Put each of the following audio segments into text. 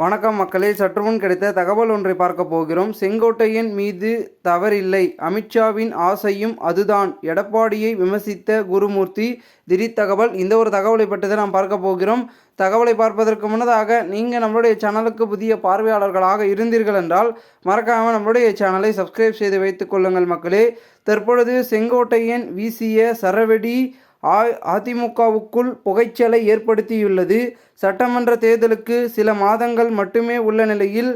வணக்கம் மக்களே சற்று முன் கிடைத்த தகவல் ஒன்றை பார்க்க போகிறோம். செங்கோட்டையன் மீது தவறில்லை. அமித்ஷாவின் ஆசையும் அதுதான். எடப்பாடியை விமர்சித்த குருமூர்த்தி திடீர் தகவல். இந்த ஒரு தகவலை பற்றி தான் நாம் பார்க்க போகிறோம். தகவலை பார்ப்பதற்கு முன்னதாக நீங்கள் நம்மளுடைய சேனலுக்கு புதிய பார்வையாளர்களாக இருந்தீர்கள் என்றால் மறக்காமல் நம்மளுடைய சேனலை சப்ஸ்கிரைப் செய்து வைத்துக் கொள்ளுங்கள் மக்களே. தற்பொழுது செங்கோட்டையன் வீசிய சரவெடி அதிமுகவுக்குள் புகைச்சலை ஏற்படுத்தியுள்ளது. சட்டமன்ற தேர்தலுக்கு சில மாதங்கள் மட்டுமே உள்ள நிலையில்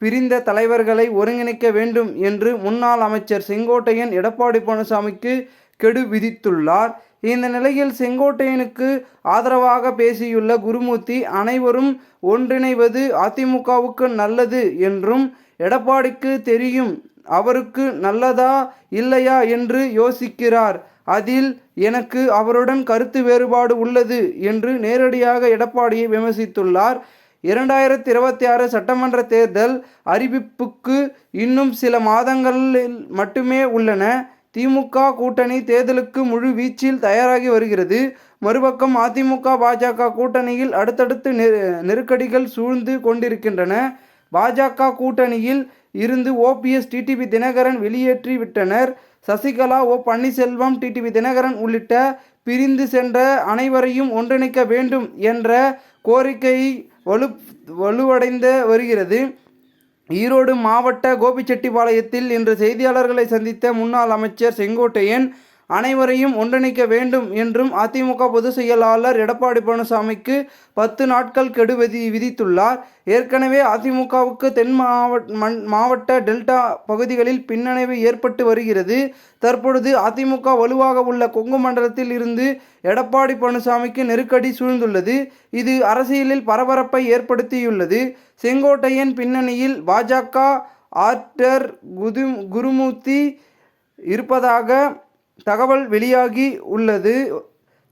பிரிந்த தலைவர்களை ஒருங்கிணைக்க வேண்டும் என்று முன்னாள் அமைச்சர் செங்கோட்டையன் எடப்பாடி பழனிசாமிக்கு கெடு விதித்துள்ளார். இந்த நிலையில் செங்கோட்டையனுக்கு ஆதரவாக பேசியுள்ள குருமூர்த்தி அனைவரும் ஒன்றிணைவது அதிமுகவுக்கு நல்லது என்றும் எடப்பாடிக்கு தெரியும் அவருக்கு நல்லதா இல்லையா? என்று யோசிக்கிறார். அதில் எனக்கு அவருடன் கருத்து வேறுபாடு உள்ளது என்று நேரடியாக எடப்பாடியை விமர்சித்துள்ளார். இரண்டாயிரத்தி இருபத்தி ஆறு சட்டமன்ற தேர்தல் அறிவிப்புக்கு இன்னும் சில மாதங்களில் மட்டுமே உள்ளன. திமுக கூட்டணி தேர்தலுக்கு முழு வீச்சில் தயாராகி வருகிறது. மறுபக்கம் அதிமுக பாஜக கூட்டணியில் அடுத்தடுத்து நெரு- நெருக்கடிகள் சூழ்ந்து கொண்டிருக்கின்றன. பாஜக கூட்டணியில் இருந்து ஓபிஎஸ் டிடிவி தினகரன் வெளியேற்றி விட்டனர். சசிகலா ஓ பன்னீர்செல்வம் டிடிவி தினகரன் உள்ளிட்ட பிரிந்து சென்ற அனைவரையும் ஒன்றிணைக்க வேண்டும் என்ற கோரிக்கை வலு வலுவடைந்து வருகிறது. ஈரோடு மாவட்ட கோபிச்செட்டிப்பாளையத்தில் இன்று செய்தியாளர்களை சந்தித்த முன்னாள் அமைச்சர் செங்கோட்டையன் அனைவரையும் ஒன்றிணைக்க வேண்டும் என்றும் அதிமுக பொதுச் செயலாளர் எடப்பாடி பழனிசாமிக்கு பத்து நாட்கள் கெடு விதி விதித்துள்ளார். ஏற்கனவே அதிமுகவுக்கு தென் மாவட்ட மண் மாவட்ட டெல்டா பகுதிகளில் பின்னடைவு ஏற்பட்டு வருகிறது. தற்பொழுது அதிமுக வலுவாக உள்ள கொங்கு மண்டலத்தில் இருந்து எடப்பாடி பழனிசாமிக்கு நெருக்கடி சூழ்ந்துள்ளது. இது அரசியலில் பரபரப்பை ஏற்படுத்தியுள்ளது. செங்கோட்டையன் பின்னணியில் பாஜக ஆர்டர் குது குருமூர்த்தி இருப்பதாக தகவல் வெளியாகி உள்ளது.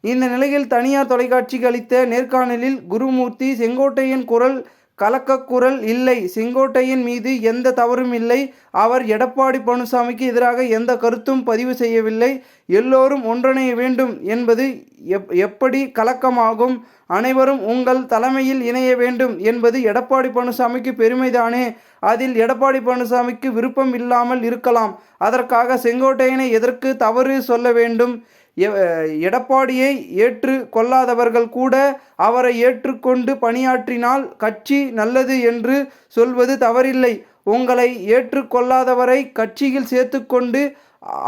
இந்த நிலையில் தனியார் தொலைக்காட்சிக்கு அளித்த நேர்காணலில் குருமூர்த்தி செங்கோட்டையன் குரல் கலக்கக்குரல் இல்லை. செங்கோட்டையின் மீது எந்த தவறும் இல்லை. அவர் எடப்பாடி பழனிசாமிக்கு எதிராக எந்த கருத்தும் பதிவு செய்யவில்லை. எல்லோரும் ஒன்றிணைய வேண்டும் என்பது எப் எப்படி கலக்கமாகும்? அனைவரும் உங்கள் தலைமையில் இணைய வேண்டும் என்பது எடப்பாடி பழனிசாமிக்கு பெருமைதானே? அதில் எடப்பாடி பழனிசாமிக்கு விருப்பம் இல்லாமல் இருக்கலாம். அதற்காக செங்கோட்டையனை எதற்கு தவறு சொல்ல வேண்டும்? எடப்பாடியை ஏற்று கொள்ளாதவர்கள் கூட அவரை ஏற்றுக்கொண்டு பணியாற்றினால் கட்சி நல்லது என்று சொல்வது தவறில்லை. உங்களை ஏற்றுக்கொள்ளாதவரை கட்சியில் சேர்த்துக்கொண்டு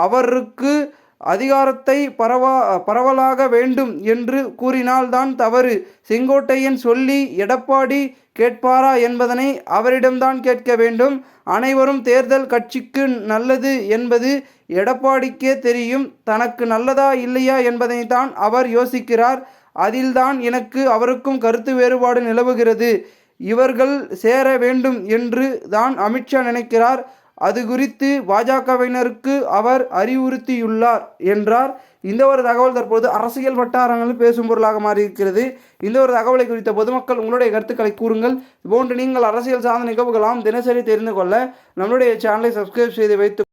அவருக்கு அதிகாரத்தை பரவா பரவலாக வேண்டும் என்று கூறினால்தான் தவறு. செங்கோட்டையன் சொல்லி எடப்பாடி கேட்பாரா என்பதனை அவரிடம்தான் கேட்க வேண்டும். அனைவரும் தேர்தல் கட்சிக்கு நல்லது என்பது எடப்பாடிக்கே தெரியும். தனக்கு நல்லதா இல்லையா என்பதை தான் அவர் யோசிக்கிறார். அதில்தான் எனக்கு அவருக்கும் கருத்து வேறுபாடு நிலவுகிறது. இவர்கள் சேர வேண்டும் என்று தான் அமித்ஷா நினைக்கிறார். அது குறித்து பாஜகவினருக்கு அவர் அறிவுறுத்தியுள்ளார் என்றார். இந்த ஒரு தகவல் தற்போது அரசியல் வட்டாரங்களில் பேசும் பொருளாக மாறியிருக்கிறது. இந்த ஒரு தகவலை குறித்த பொதுமக்கள் உங்களுடைய கருத்துக்களை கூறுங்கள். இதுபோன்று நீங்கள் அரசியல் சார்ந்த நிகழ்வுகளாம் தினசரி தெரிந்து கொள்ள நம்மளுடைய சேனலை சப்ஸ்கிரைப் செய்து வைத்து